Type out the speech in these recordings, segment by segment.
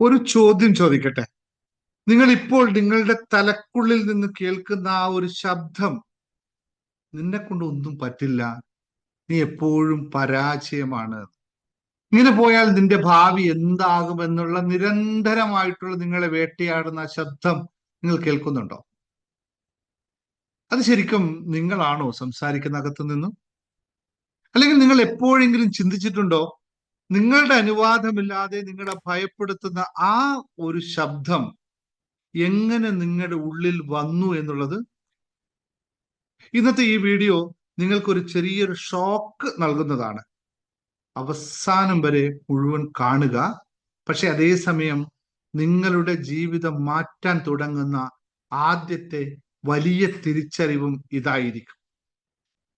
ഒരു ചോദ്യം ചോദിക്കട്ടെ? നിങ്ങൾ ഇപ്പോൾ നിങ്ങളുടെ തലക്കുള്ളിൽ നിന്ന് കേൾക്കുന്ന ആ ഒരു ശബ്ദം നിന്നെ കൊണ്ട് ഒന്നും പറ്റില്ല. നീ എപ്പോഴും പരാജയമാണ്. ഇങ്ങനെ പോയാൽ നിന്റെ ഭാവി എന്താകുമെന്നുള്ള നിരന്തരമായിട്ടുള്ള നിങ്ങളെ വേട്ടയാടുന്ന ശബ്ദം നിങ്ങൾ കേൾക്കുന്നുണ്ടോ? അത് ശരിക്കും നിങ്ങളാണോ സംസാരിക്കുന്ന അകത്തു നിന്നും? അല്ലെങ്കിൽ നിങ്ങൾ എപ്പോഴെങ്കിലും ചിന്തിച്ചിട്ടുണ്ടോ? നിങ്ങളുടെ അനുവാദമില്ലാതെ നിങ്ങളെ ഭയപ്പെടുത്തുന്ന ആ ഒരു ശബ്ദം എങ്ങനെ നിങ്ങളുടെ ഉള്ളിൽ വന്നു എന്നുള്ളത്? ഇന്നത്തെ ഈ വീഡിയോ നിങ്ങൾക്കൊരു ചെറിയൊരു ഷോക്ക് നൽകുന്നതാണ്. അവസാനം വരെ മുഴുവൻ കാണുക. പക്ഷെ അതേസമയം നിങ്ങളുടെ ജീവിതം മാറ്റാൻ തുടങ്ങുന്ന ആദ്യത്തെ വലിയ തിരിച്ചറിവും ഇതായിരിക്കും.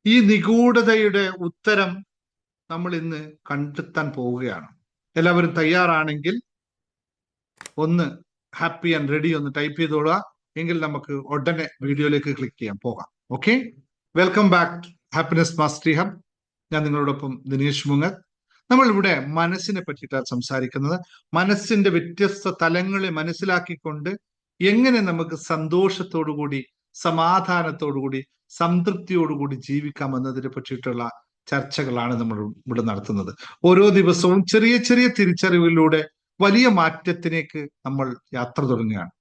ഈ നിഗൂഢതയുടെ ഉത്തരം നമ്മൾ ഇന്ന് കണ്ടെത്താൻ പോവുകയാണ്. എല്ലാവരും തയ്യാറാണെങ്കിൽ ഒന്ന് ഹാപ്പി ആൻഡ് റെഡി ഒന്ന് ടൈപ്പ് ചെയ്തോളുക എങ്കിൽ നമുക്ക് ഉടനെ വീഡിയോയിലേക്ക് ക്ലിക്ക് ചെയ്യാം പോകാം. Okay? Welcome back happiness mastery hub. ഞാൻ നിങ്ങളോടൊപ്പം മുങ്ങൽ. നമ്മൾ ഇവിടെ മനസ്സിനെ പറ്റിയിട്ടാണ് സംസാരിക്കുന്നത്. മനസ്സിന്റെ വ്യത്യസ്ത തലങ്ങളെ മനസ്സിലാക്കിക്കൊണ്ട് എങ്ങനെ നമുക്ക് സന്തോഷത്തോടുകൂടി സമാധാനത്തോടുകൂടി സംതൃപ്തിയോടുകൂടി ജീവിക്കാം എന്നതിനെ പറ്റിയിട്ടുള്ള ചർച്ചകളാണ് നമ്മൾ ഇവിടെ നടത്തുന്നത്. ഓരോ ദിവസവും ചെറിയ ചെറിയ തിരിച്ചറിവിലൂടെ വലിയ മാറ്റത്തിലേക്ക് നമ്മൾ യാത്ര തുടങ്ങുകയാണ്.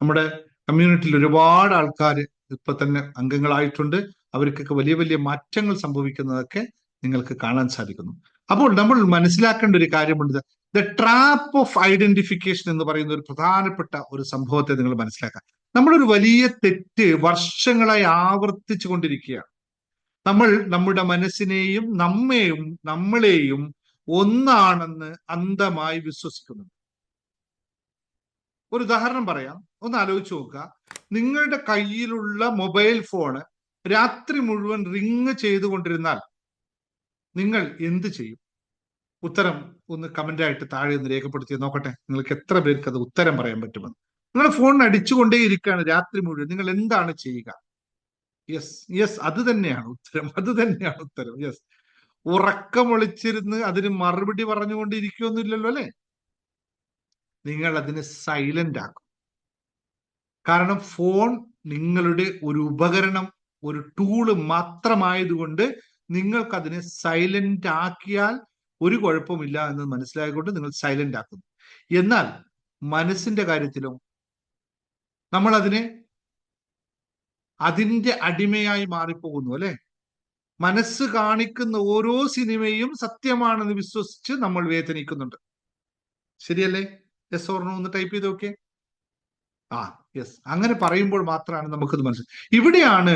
നമ്മുടെ കമ്മ്യൂണിറ്റിയിൽ ഒരുപാട് ആൾക്കാർ ഇപ്പൊ തന്നെ അംഗങ്ങളായിട്ടുണ്ട്. അവർക്കൊക്കെ വലിയ വലിയ മാറ്റങ്ങൾ സംഭവിക്കുന്നതൊക്കെ നിങ്ങൾക്ക് കാണാൻ സാധിക്കുന്നു. അപ്പോൾ നമ്മൾ മനസ്സിലാക്കേണ്ട ഒരു കാര്യമുണ്ട്. ദ ട്രാപ്പ് ഓഫ് ഐഡന്റിഫിക്കേഷൻ എന്ന് പറയുന്ന ഒരു പ്രധാനപ്പെട്ട ഒരു സംഭവത്തെ നിങ്ങൾ മനസ്സിലാക്കാം നമ്മളൊരു വലിയ തെറ്റ് വർഷങ്ങളായി ആവർത്തിച്ചു കൊണ്ടിരിക്കുകയാണ് നമ്മൾ നമ്മുടെ മനസ്സിനെയും നമ്മെയും നമ്മളെയും ഒന്നാണെന്ന് അന്ധമായി വിശ്വസിക്കുന്നു. ഒരു ഉദാഹരണം പറയാം. ഒന്ന് ആലോചിച്ച് നോക്കുക. നിങ്ങളുടെ കയ്യിലുള്ള മൊബൈൽ ഫോണ് രാത്രി മുഴുവൻ റിങ് ചെയ്തുകൊണ്ടിരുന്നാൽ നിങ്ങൾ എന്ത് ചെയ്യും? ഉത്തരം ഒന്ന് കമന്റായിട്ട് താഴെ ഒന്ന് രേഖപ്പെടുത്തി നോക്കട്ടെ. നിങ്ങൾക്ക് എത്ര പേർക്ക് അത് ഉത്തരം പറയാൻ പറ്റുമെന്ന്. നിങ്ങളുടെ ഫോൺ അടിച്ചുകൊണ്ടേ ഇരിക്കുകയാണ് രാത്രി മുഴുവൻ. നിങ്ങൾ എന്താണ് ചെയ്യുക? യെസ് യെസ് അത് തന്നെയാണ് ഉത്തരം. അത് തന്നെയാണ് ഉത്തരം. യെസ് ഉറക്കമൊളിച്ചിരുന്ന് അതിന് മറുപടി പറഞ്ഞുകൊണ്ടിരിക്കുകയൊന്നുമില്ലല്ലോ അല്ലെ? നിങ്ങൾ അതിനെ സൈലന്റ് ആക്കും. കാരണം ഫോൺ നിങ്ങളുടെ ഒരു ഉപകരണം ഒരു ടൂൾ മാത്രമായതുകൊണ്ട് നിങ്ങൾക്ക് അതിനെ സൈലന്റ് ആക്കിയാൽ ഒരു കുഴപ്പമില്ല എന്ന് മനസ്സിലായിക്കൊണ്ട് നിങ്ങൾ സൈലന്റ് ആക്കുന്നു. എന്നാൽ മനസ്സിന്റെ കാര്യത്തിലും നമ്മൾ അതിനെ അതിന്റെ അടിമയായി മാറിപ്പോകുന്നു അല്ലെ? മനസ്സ് കാണിക്കുന്ന ഓരോ സിനിമയും സത്യമാണെന്ന് വിശ്വസിച്ച് നമ്മൾ വേദനിക്കുന്നുണ്ട്. ശരിയല്ലേ? യെസ് ഓർണോ ഒന്ന് ടൈപ്പ് ചെയ്ത് നോക്കിയേ. ആ യെസ് അങ്ങനെ പറയുമ്പോൾ മാത്രമാണ് നമുക്കത് മനസ്സിലായി ഇവിടെയാണ്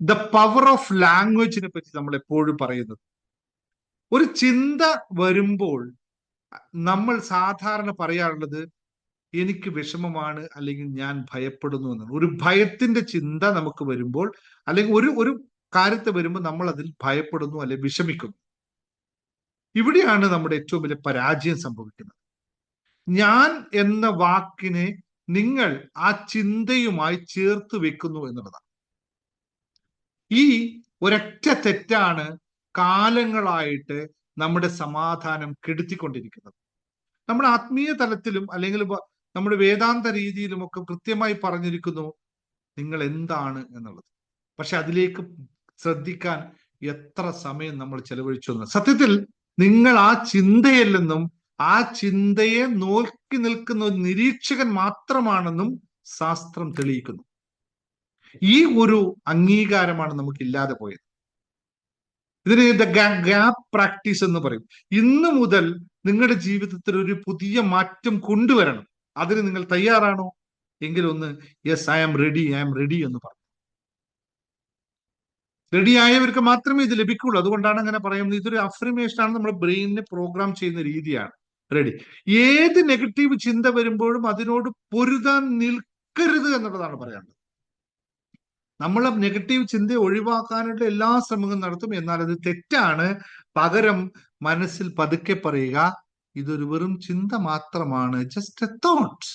ദ പവർ ഓഫ് ലാംഗ്വേജിനെ പറ്റി നമ്മൾ എപ്പോഴും പറയുന്നത്. ഒരു ചിന്ത വരുമ്പോൾ നമ്മൾ സാധാരണ പറയാറുള്ളത് എനിക്ക് വിഷമമാണ് അല്ലെങ്കിൽ ഞാൻ ഭയപ്പെടുന്നു എന്നാണ്. ഒരു ഭയത്തിന്റെ ചിന്ത നമുക്ക് വരുമ്പോൾ അല്ലെങ്കിൽ ഒരു ഒരു കാര്യത്തെ വരുമ്പോൾ നമ്മൾ അതിൽ ഭയപ്പെടുന്നു അല്ലെങ്കിൽ വിഷമിക്കുന്നു. ഇവിടെയാണ് നമ്മുടെ ഏറ്റവും വലിയ പരാജയം സംഭവിക്കുന്നത്. ഞാൻ എന്ന വാക്കിനെ നിങ്ങൾ ആ ചിന്തയുമായി ചേർത്ത് വെക്കുന്നു എന്നുള്ളതാണ്. ഈ ഒരൊറ്റ തെറ്റാണ് കാലങ്ങളായിട്ട് നമ്മുടെ സമാധാനം കെടുത്തിക്കൊണ്ടിരിക്കുന്നത്. നമ്മുടെ ആത്മീയ തലത്തിലും അല്ലെങ്കിൽ നമ്മുടെ വേദാന്ത രീതിയിലും ഒക്കെ കൃത്യമായി പറഞ്ഞിരിക്കുന്നു നിങ്ങൾ എന്താണ് എന്നുള്ളത്. പക്ഷെ അതിലേക്ക് ശ്രദ്ധിക്കാൻ എത്ര സമയം നമ്മൾ ചെലവഴിച്ചു സത്യത്തിൽ നിങ്ങൾ ആ ചിന്തയല്ലെന്നും ആ ചിന്തയെ നോക്കി നിൽക്കുന്ന ഒരു നിരീക്ഷകൻ മാത്രമാണെന്നും ശാസ്ത്രം തെളിയിക്കുന്നു. ഈ ഒരു അംഗീകാരമാണ് നമുക്ക് ഇല്ലാതെ പോയത്. ഇതിന് ഗ്യാപ് പ്രാക്ടീസ് എന്ന് പറയും. ഇന്ന് മുതൽ നിങ്ങളുടെ ജീവിതത്തിൽ ഒരു പുതിയ മാറ്റം കൊണ്ടുവരണം. അതിന് നിങ്ങൾ തയ്യാറാണോ? എങ്കിൽ ഒന്ന് yes I am ready I am ready എന്ന് പറഞ്ഞു റെഡി ആയവർക്ക് മാത്രമേ ഇത് ലഭിക്കുള്ളൂ. അതുകൊണ്ടാണ് അങ്ങനെ പറയുന്നത്. ഇതൊരു അഫർമേഷൻ ആണ്. നമ്മുടെ ബ്രെയിനിനെ പ്രോഗ്രാം ചെയ്യുന്ന രീതിയാണ്. റെഡി ഏത് നെഗറ്റീവ് ചിന്ത വരുമ്പോഴും അതിനോട് പൊരുതാൻ നിൽക്കരുത് എന്നുള്ളതാണ് പറയാനുള്ളത്. നമ്മൾ നെഗറ്റീവ് ചിന്ത ഒഴിവാക്കാനുള്ള എല്ലാ ശ്രമങ്ങളും നടത്തും. എന്നാൽ അത് തെറ്റാണ്. പകരം മനസ്സിൽ പതുക്കെ പറയുക ഇതൊരു വെറും ചിന്ത മാത്രമാണ് ജസ്റ്റ് എ തോട്ട്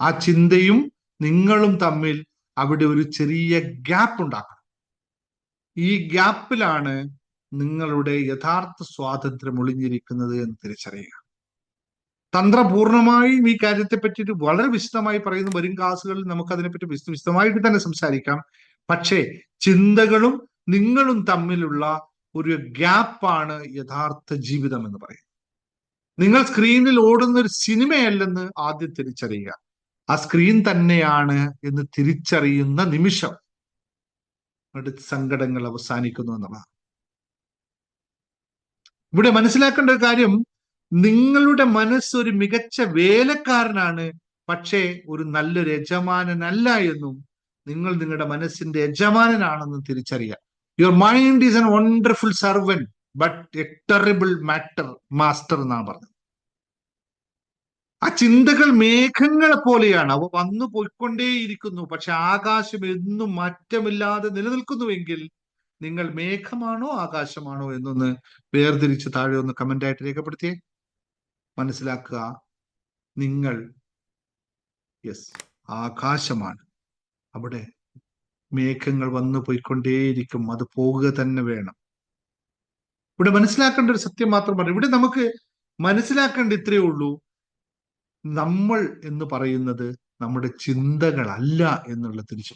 ആ ചിന്തയും നിങ്ങളും തമ്മിൽ അവിടെ ഒരു ചെറിയ ഗ്യാപ്പ് ഉണ്ടാക്കണം. ഈ ഗ്യാപ്പിലാണ് നിങ്ങളുടെ യഥാർത്ഥ സ്വാതന്ത്ര്യം ഒളിഞ്ഞിരിക്കുന്നത് എന്ന് തിരിച്ചറിയുക. തന്ത്രപൂർണമായും ഈ കാര്യത്തെ പറ്റിയിട്ട് വളരെ വിശദമായി പറയുന്ന വരും ക്ലാസ്സുകളിൽ നമുക്ക് അതിനെപ്പറ്റി വിശദ വിശദമായിട്ട് തന്നെ സംസാരിക്കാം. പക്ഷേ ചിന്തകളും നിങ്ങളും തമ്മിലുള്ള ഒരു ഗ്യാപ്പാണ് യഥാർത്ഥ ജീവിതം എന്ന് പറയുന്നത്. നിങ്ങൾ സ്ക്രീനിൽ ഓടുന്ന ഒരു സിനിമയല്ലെന്ന് ആദ്യം തിരിച്ചറിയുക. ആ സ്ക്രീൻ തന്നെയാണ് എന്ന് തിരിച്ചറിയുന്ന നിമിഷം സങ്കടങ്ങൾ അവസാനിക്കുന്നു എന്നുള്ളതാണ് ഇവിടെ മനസ്സിലാക്കേണ്ട ഒരു കാര്യം നിങ്ങളുടെ മനസ്സ് ഒരു മികച്ച വേലക്കാരനാണ് പക്ഷേ ഒരു നല്ലൊരു യജമാനനല്ല എന്നും നിങ്ങൾ നിങ്ങളുടെ മനസ്സിന്റെ യജമാനനാണെന്നും തിരിച്ചറിയാം your mind is an wonderful servant but a terrible matter master എന്നാണ് പറഞ്ഞത്. ആ ചിന്തകൾ മേഘങ്ങളെ പോലെയാണ്. അവ വന്നു പോയിക്കൊണ്ടേയിരിക്കുന്നു. പക്ഷെ ആകാശം എന്നും മാറ്റമില്ലാതെ നിലനിൽക്കുന്നുവെങ്കിൽ നിങ്ങൾ മേഘമാണോ ആകാശമാണോ എന്നൊന്ന് വേർതിരിച്ച് താഴെ ഒന്ന് കമന്റ് ആയിട്ട് രേഖപ്പെടുത്തിയേ. മനസ്സിലാക്കുക നിങ്ങൾ യെസ് ആകാശമാണ്. അവിടെ മേഘങ്ങൾ വന്നു പോയിക്കൊണ്ടേയിരിക്കും. അത് പോവുക തന്നെ വേണം. ഇവിടെ മനസ്സിലാക്കേണ്ട ഒരു സത്യം മാത്രം പറഞ്ഞു ഇവിടെ നമുക്ക് മനസ്സിലാക്കേണ്ട ഇത്രയേ ഉള്ളൂ. നമ്മൾ എന്ന് പറയുന്നത് നമ്മുടെ ചിന്തകളല്ല എന്നുള്ള തിരിച്ചു.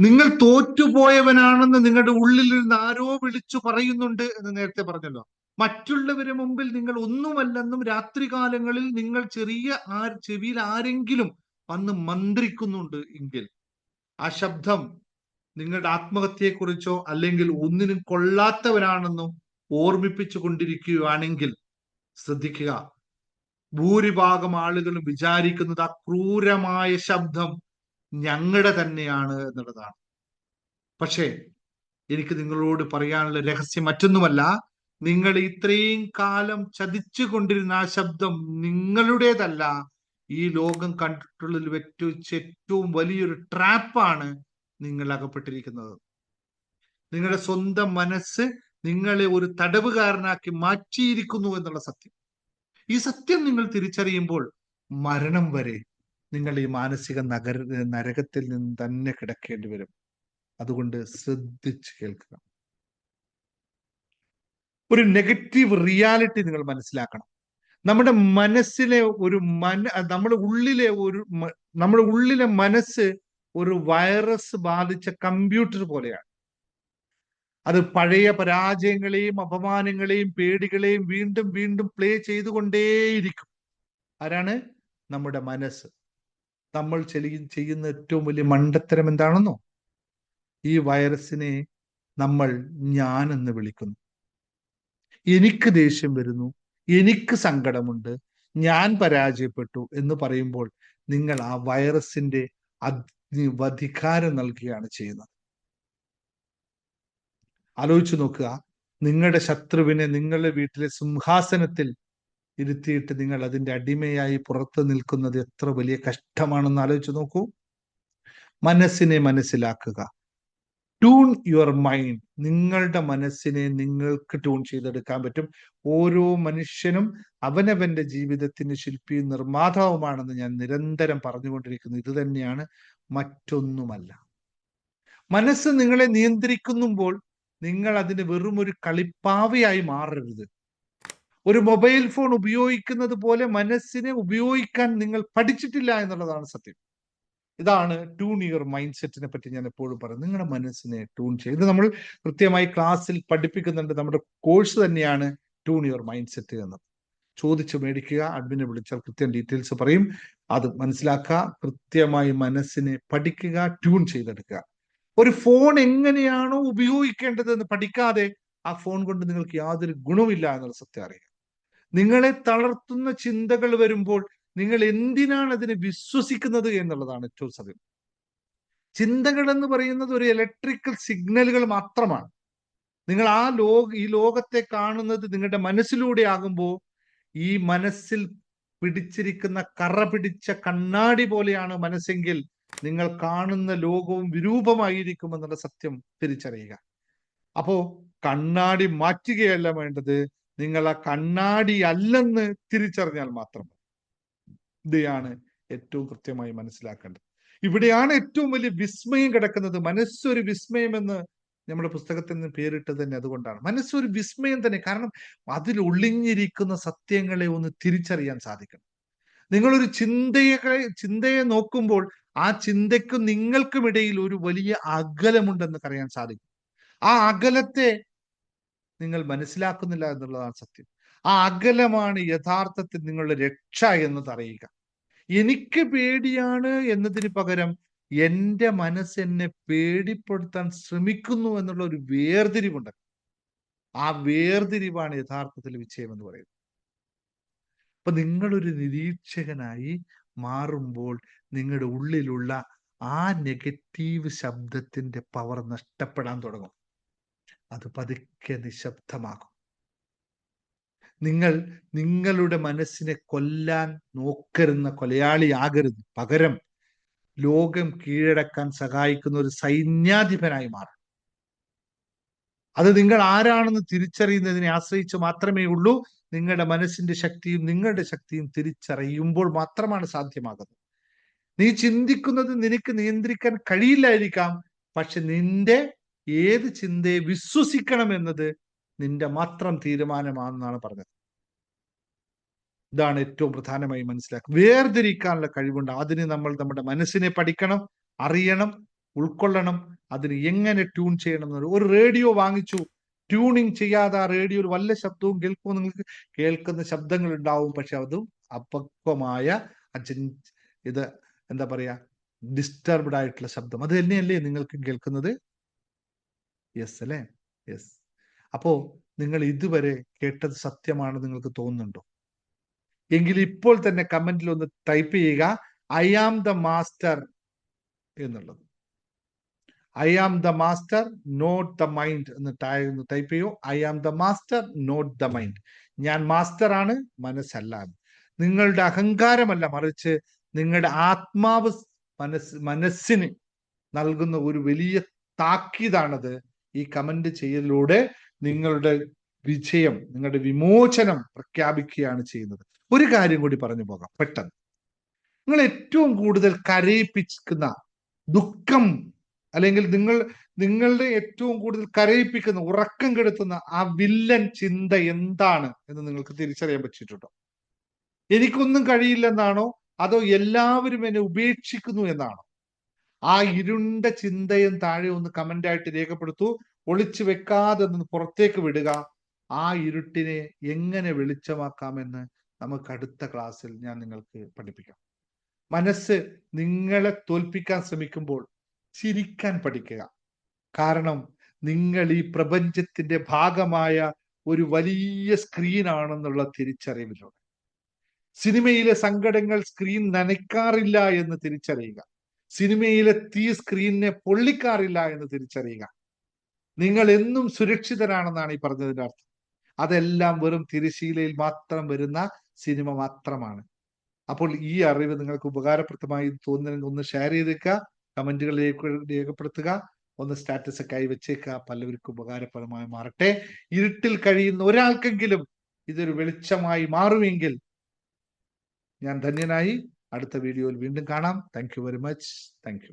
നിങ്ങൾ തോറ്റുപോയവനാണെന്ന് നിങ്ങളുടെ ഉള്ളിൽ നിന്ന് ആരോ വിളിച്ചു പറയുന്നുണ്ട് എന്ന് നേരത്തെ പറഞ്ഞല്ലോ. മറ്റുള്ളവരെ മുമ്പിൽ നിങ്ങൾ ഒന്നുമല്ലെന്നും രാത്രികാലങ്ങളിൽ നിങ്ങൾ ചെറിയ ആ ചെവിയിൽ ആരെങ്കിലും വന്ന് മന്ത്രിക്കുന്നുണ്ട് എങ്കിൽ ആ ശബ്ദം നിങ്ങളുടെ ആത്മഹത്യയെക്കുറിച്ചോ അല്ലെങ്കിൽ ഒന്നിനും കൊള്ളാത്തവരാണെന്നോ ഓർമ്മിപ്പിച്ചു കൊണ്ടിരിക്കുകയാണെങ്കിൽ ശ്രദ്ധിക്കുക. ഭൂരിഭാഗം ആളുകളും വിചാരിക്കുന്നത് ആ ക്രൂരമായ ശബ്ദം ഞങ്ങളുടെ തന്നെയാണ് എന്നുള്ളതാണ്. പക്ഷേ എനിക്ക് നിങ്ങളോട് പറയാനുള്ള രഹസ്യം മറ്റൊന്നുമല്ല. നിങ്ങൾ ഇത്രയും കാലം ചതിച്ചു കൊണ്ടിരുന്ന ആ ശബ്ദം നിങ്ങളുടേതല്ല. ഈ ലോകം കണ്ടിട്ടുള്ളതിൽ വെച്ച് ഏറ്റവും വലിയൊരു ട്രാപ്പാണ് നിങ്ങൾ അകപ്പെട്ടിരിക്കുന്നത്. നിങ്ങളുടെ സ്വന്തം മനസ്സ് നിങ്ങളെ ഒരു തടവുകാരനാക്കി മാറ്റിയിരിക്കുന്നു എന്നുള്ള സത്യം. ഈ സത്യം നിങ്ങൾ തിരിച്ചറിയുമ്പോൾ മരണം വരെ നിങ്ങൾ ഈ മാനസിക നഗര നരകത്തിൽ നിന്ന് തന്നെ കിടക്കേണ്ടി വരും. അതുകൊണ്ട് ശ്രദ്ധിച്ച് കേൾക്കുക. ഒരു നെഗറ്റീവ് റിയാലിറ്റി നിങ്ങൾ മനസ്സിലാക്കണം. നമ്മുടെ മനസ്സിലെ ഒരു മന നമ്മുടെ ഉള്ളിലെ ഒരു നമ്മുടെ ഉള്ളിലെ മനസ്സ് ഒരു വൈറസ് ബാധിച്ച കമ്പ്യൂട്ടർ പോലെയാണ്. അത് പഴയ പരാജയങ്ങളെയും അപമാനങ്ങളെയും പേടികളെയും വീണ്ടും വീണ്ടും പ്ലേ ചെയ്തുകൊണ്ടേയിരിക്കും. ആരാണ്? നമ്മുടെ മനസ്സ്. നമ്മൾ ചെയ്യുന്ന ഏറ്റവും വലിയ മണ്ടത്തരം എന്താണെന്നോ? ഈ വൈറസിനെ നമ്മൾ ഞാൻ എന്ന് വിളിക്കുന്നു. എനിക്ക് ദേഷ്യം വരുന്നു. എനിക്ക് സങ്കടമുണ്ട്. ഞാൻ പരാജയപ്പെട്ടു എന്ന് പറയുമ്പോൾ നിങ്ങൾ ആ വൈറസിന്റെ അധികാരം നൽകുകയാണ് ചെയ്യുന്നത്. ആലോചിച്ചു നോക്കുക. നിങ്ങളുടെ ശത്രുവിനെ നിങ്ങളുടെ വീട്ടിലെ സിംഹാസനത്തിൽ ഇരുത്തിയിട്ട് നിങ്ങൾ അതിന്റെ അടിമയായി പുറത്ത് നിൽക്കുന്നത് എത്ര വലിയ കഷ്ടമാണെന്ന് ആലോചിച്ചു നോക്കൂ. മനസ്സിനെ മനസ്സിലാക്കുക. ട്യൂൺ യുവർ മൈൻഡ് നിങ്ങളുടെ മനസ്സിനെ നിങ്ങൾക്ക് ട്യൂൺ ചെയ്തെടുക്കാൻ പറ്റും. ഓരോ മനുഷ്യനും അവനവന്റെ ജീവിതത്തിന് ശില്പിയും നിർമ്മാതാവുമാണെന്ന് ഞാൻ നിരന്തരം പറഞ്ഞുകൊണ്ടിരിക്കുന്നു. ഇത് തന്നെയാണ് മറ്റൊന്നുമല്ല. മനസ്സ് നിങ്ങളെ നിയന്ത്രിക്കുമ്പോൾ നിങ്ങൾ അതിന് വെറും ഒരു കളിപ്പാവയായി മാറരുത്. ഒരു മൊബൈൽ ഫോൺ ഉപയോഗിക്കുന്നത് പോലെ മനസ്സിനെ ഉപയോഗിക്കാൻ നിങ്ങൾ പഠിച്ചിട്ടില്ല എന്നുള്ളതാണ് സത്യം. ഇതാണ് ട്യൂൺ യുവർ മൈൻഡ് സെറ്റിനെ പറ്റി ഞാൻ എപ്പോഴും പറയും നിങ്ങളുടെ മനസ്സിനെ ട്യൂൺ ചെയ്യുക ഇത് നമ്മൾ കൃത്യമായി ക്ലാസ്സിൽ പഠിപ്പിക്കുന്നുണ്ട്. നമ്മുടെ കോഴ്സ് തന്നെയാണ് ട്യൂൺ യുവർ മൈൻഡ് സെറ്റ് എന്ന് ചോദിച്ചു മേടിക്കുക അഡ്മിനെ വിളിച്ചാൽ കൃത്യം ഡീറ്റെയിൽസ് പറയും. അത് മനസ്സിലാക്കുക കൃത്യമായി മനസ്സിനെ പഠിക്കുക ട്യൂൺ ചെയ്തെടുക്കുക. ഒരു ഫോൺ എങ്ങനെയാണോ ഉപയോഗിക്കേണ്ടതെന്ന് പഠിക്കാതെ ആ ഫോൺ കൊണ്ട് നിങ്ങൾക്ക് യാതൊരു ഗുണമില്ല എന്നുള്ള സത്യം അറിയാം. നിങ്ങളെ തളർത്തുന്ന ചിന്തകൾ വരുമ്പോൾ നിങ്ങൾ എന്തിനാണ് അതിനെ വിശ്വസിക്കുന്നത് എന്നുള്ളതാണ് ഏറ്റവും സത്യം. ചിന്തകൾ എന്ന് പറയുന്നത് ഒരു ഇലക്ട്രിക്കൽ സിഗ്നലുകൾ മാത്രമാണ്. നിങ്ങൾ ആ ലോക ഈ ലോകത്തെ കാണുന്നത് നിങ്ങളുടെ മനസ്സിലൂടെ ആകുമ്പോൾ ഈ മനസ്സിൽ പിടിച്ചിരിക്കുന്ന കറ പിടിച്ച കണ്ണാടി പോലെയാണ് മനസ്സെങ്കിൽ നിങ്ങൾ കാണുന്ന ലോകവും വിരൂപമായിരിക്കും എന്നുള്ള സത്യം തിരിച്ചറിയുക. അപ്പോ കണ്ണാടി മാറ്റുകയല്ല വേണ്ടത്. നിങ്ങൾ ആ കണ്ണാടി അല്ലെന്ന് തിരിച്ചറിഞ്ഞാൽ മാത്രം ഇതാണ് ഏറ്റവും കൃത്യമായി മനസ്സിലാക്കേണ്ടത്. ഇവിടെയാണ് ഏറ്റവും വലിയ വിസ്മയം കിടക്കുന്നത്. മനസ്സൊരു വിസ്മയം എന്ന് നമ്മുടെ നിന്ന് പേരിട്ട് തന്നെ അതുകൊണ്ടാണ്. മനസ്സൊരു വിസ്മയം തന്നെ. കാരണം അതിൽ ഒളിഞ്ഞിരിക്കുന്ന സത്യങ്ങളെ ഒന്ന് തിരിച്ചറിയാൻ സാധിക്കണം. നിങ്ങളൊരു ചിന്തയെ ചിന്തയെ നോക്കുമ്പോൾ ആ ചിന്തയ്ക്കും നിങ്ങൾക്കുമിടയിൽ ഒരു വലിയ അകലമുണ്ടെന്ന് അറിയാൻ സാധിക്കും. ആ അകലത്തെ നിങ്ങൾ മനസ്സിലാക്കുന്നില്ല എന്നുള്ളതാണ് സത്യം. ആ അകലമാണ് യഥാർത്ഥത്തിൽ നിങ്ങളുടെ രക്ഷ എന്നത് അറിയുക. എനിക്ക് പേടിയാണ് എന്നതിന് പകരം എന്റെ മനസ്സ് എന്നെ പേടിപ്പെടുത്താൻ ശ്രമിക്കുന്നു എന്നുള്ള ഒരു വേർതിരിവുണ്ട്. ആ വേർതിരിവാണ് യഥാർത്ഥത്തിൽ വിജയം എന്ന് പറയുന്നത്. അപ്പൊ നിങ്ങളൊരു നിരീക്ഷകനായി മാറുമ്പോൾ നിങ്ങളുടെ ഉള്ളിലുള്ള ആ നെഗറ്റീവ് ശബ്ദത്തിന്റെ പവർ നഷ്ടപ്പെടാൻ തുടങ്ങും. അത് പതുക്കെ നിശബ്ദമാകും. നിങ്ങൾ നിങ്ങളുടെ മനസ്സിനെ കൊല്ലാൻ നോക്കരുന്ന കൊലയാളിയാകരുത് പകരം ലോകം കീഴടക്കാൻ സഹായിക്കുന്ന ഒരു സൈന്യാധിപനായി മാറും അത് നിങ്ങൾ ആരാണെന്ന് തിരിച്ചറിയുന്നതിനെ ആശ്രയിച്ച് മാത്രമേ ഉള്ളൂ നിങ്ങളുടെ മനസ്സിന്റെ ശക്തിയും നിങ്ങളുടെ ശക്തിയും തിരിച്ചറിയുമ്പോൾ മാത്രമാണ് സാധ്യമാകുന്നത്. നീ ചിന്തിക്കുന്നത് നിനക്ക് നിയന്ത്രിക്കാൻ കഴിയില്ലായിരിക്കാം പക്ഷെ നിന്റെ ഏത് ചിന്തയെ വിശ്വസിക്കണം എന്നത് നിന്റെ മാത്രം തീരുമാനമാണെന്നാണ് പറഞ്ഞത്. ഇതാണ് ഏറ്റവും പ്രധാനമായി മനസ്സിലാക്കുക. വേർതിരിക്കാനുള്ള കഴിവുണ്ട്. അതിന് നമ്മൾ നമ്മുടെ മനസ്സിനെ പഠിക്കണം അറിയണം ഉൾക്കൊള്ളണം അതിന് എങ്ങനെ ട്യൂൺ ചെയ്യണം ഒരു റേഡിയോ വാങ്ങിച്ചു ട്യൂണിങ് ചെയ്യാതെ ആ റേഡിയോയിൽ വല്ല ശബ്ദവും കേൾക്കുമ്പോൾ നിങ്ങൾക്ക് കേൾക്കുന്ന ശബ്ദങ്ങൾ ഉണ്ടാവും. പക്ഷെ അതും അപക്വമായ അച്ഛൻ ഇത് എന്താ പറയാ ഡിസ്റ്റർബ്ഡ് ആയിട്ടുള്ള ശബ്ദം. അത് തന്നെയല്ലേ നിങ്ങൾക്ക് കേൾക്കുന്നത്? യെസ് അല്ലേ? യെസ് അപ്പോ നിങ്ങൾ ഇതുവരെ കേട്ടത് സത്യമാണ് നിങ്ങൾക്ക് തോന്നുന്നുണ്ടോ? എങ്കിൽ ഇപ്പോൾ തന്നെ കമന്റിൽ ഒന്ന് ടൈപ്പ് ചെയ്യുക ഐ ആം ദ മാസ്റ്റർ എന്നുള്ളത്. I am the master not the mind എന്ന് ടൈപ്പ് ചെയ്യൂ. I am the master not the mind ഞാൻ മാസ്റ്റർ ആണ് മനസ്സല്ല നിങ്ങളുടെ അഹങ്കാരമല്ല മറിച്ച് നിങ്ങളുടെ ആത്മാവ് മനസ് മനസ്സിന് നൽകുന്ന ഒരു വലിയ താക്കീതാണത്. ഈ കമന്റ് ചെയ്യലിലൂടെ നിങ്ങളുടെ വിജയം നിങ്ങളുടെ വിമോചനം പ്രഖ്യാപിക്കുകയാണ് ചെയ്യുന്നത്. ഒരു കാര്യം കൂടി പറഞ്ഞു പോകാം. പെട്ടെന്ന്. നിങ്ങൾ ഏറ്റവും കൂടുതൽ കരയിപ്പിക്കുന്ന ദുഃഖം അല്ലെങ്കിൽ നിങ്ങൾ നിങ്ങളുടെ ഏറ്റവും കൂടുതൽ കരയിപ്പിക്കുന്ന ഉറക്കം കെടുത്തുന്ന ആ വില്ലൻ ചിന്ത എന്താണ് എന്ന് നിങ്ങൾക്ക് തിരിച്ചറിയാൻ പറ്റിയിട്ടുണ്ടോ? എനിക്കൊന്നും കഴിയില്ലെന്നാണോ? അതോ എല്ലാവരും എന്നെ ഉപേക്ഷിക്കുന്നു എന്നാണോ? ആ ഇരുണ്ട ചിന്തയും താഴെ ഒന്ന് കമന്റ് ആയിട്ട് രേഖപ്പെടുത്തൂ. ഒളിച്ചു വെക്കാതെ നിന്ന് പുറത്തേക്ക് വിടുക. ആ ഇരുട്ടിനെ എങ്ങനെ വെളിച്ചമാക്കാമെന്ന് നമുക്ക് അടുത്ത ക്ലാസ്സിൽ ഞാൻ നിങ്ങൾക്ക് പഠിപ്പിക്കാം. മനസ്സ് നിങ്ങളെ തോൽപ്പിക്കാൻ ശ്രമിക്കുമ്പോൾ ചിരിക്കാൻ പഠിക്കുക. കാരണം നിങ്ങൾ ഈ പ്രപഞ്ചത്തിന്റെ ഭാഗമായ ഒരു വലിയ സ്ക്രീൻ ആണെന്നുള്ള തിരിച്ചറിവിലൂടെ. സിനിമയിലെ സങ്കടങ്ങൾ സ്ക്രീൻ നനയ്ക്കാറില്ല എന്ന് തിരിച്ചറിയുക. സിനിമയിലെ തീ സ്ക്രീനിനെ പൊള്ളിക്കാറില്ല എന്ന് തിരിച്ചറിയുക. നിങ്ങൾ എന്നും സുരക്ഷിതരാണെന്നാണ് ഈ പറഞ്ഞതിന്റെ അർത്ഥം. അതെല്ലാം വെറും തിരശീലയിൽ മാത്രം വരുന്ന സിനിമ മാത്രമാണ്. അപ്പോൾ ഈ അറിവ് നിങ്ങൾക്ക് ഉപകാരപ്രദമായി തോന്നുന്നെങ്കിൽ ഒന്ന് ഷെയർ ചെയ്തേക്കുക. കമന്റുകളിലേക്ക് രേഖപ്പെടുത്തുക. ഒന്ന് സ്റ്റാറ്റസ് ഒക്കെ ആയി വെച്ചേക്കുക പലവർക്കും ഉപകാരപ്രദമായി മാറട്ടെ. ഇരുട്ടിൽ കഴിയുന്ന ഒരാൾക്കെങ്കിലും ഇതൊരു വെളിച്ചമായി മാറുമെങ്കിൽ ഞാൻ ധന്യനായി. അടുത്ത വീഡിയോയിൽ വീണ്ടും കാണാം. Thank very much thank